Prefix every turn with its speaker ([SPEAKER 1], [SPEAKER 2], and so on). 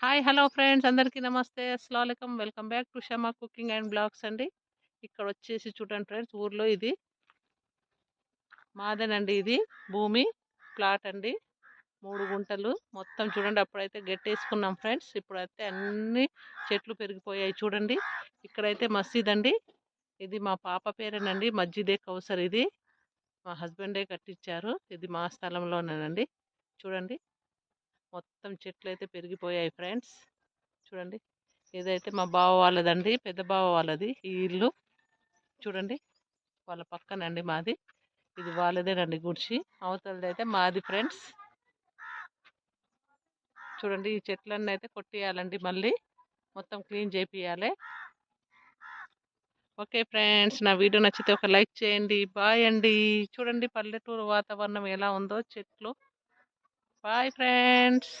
[SPEAKER 1] Hi hello friends. అందరికీ నమస్తే. అస్సలం welcome back to Shama cooking and blogs అండి. ఇక్కడ వచ్చేసి చూడండి ఫ్రెండ్స్ ఊర్లో ఇది. మాదేనండి ఇది. భూమి ప్లాట్ అండి. మూడు గుంటలు. మొత్తం చూడండి అప్పుడైతే గట్టేసుకున్నాం ఫ్రెండ్స్. ఇప్పుడైతే అన్ని చెట్లు పెరిగిపోయాయి చూడండి. ఇక్కడైతే మసీద్ అండి. ఇది మా పాప పేరేనండి. మస్జిదే కౌసర్ ఇది. మా హస్బెండే కట్టించారు. ఇది మా స్థలంలోనేనండి. చూడండి. మొత్తం చెట్లు అయితే పెరిగిపోయాయి ఫ్రెండ్స్. చూడండి. ఇదైతే మా బావ వాళ్ళదండి పెద్ద బావ వాళ్ళది ఈ ఇల్లు. చూడండి. వాళ్ళ పక్కనండి మాది. ఇది వాళ్ళదేనండి గుడిసి అవతలది అయితే మాది ఫ్రెండ్స్. చూడండి ఈ చెట్లన్నీ అయితే కొట్టేయాలండి మళ్ళీ. మొత్తం క్లీన్ చేపియాలి ఓకే ఫ్రెండ్స్ నా వీడియో నచ్చితే ఒక లైక్ చేయండి. బాయ్ అండి. చూడండి పల్లెటూరు వాతావరణం ఎలా ఉందో చెట్లు. Bye friends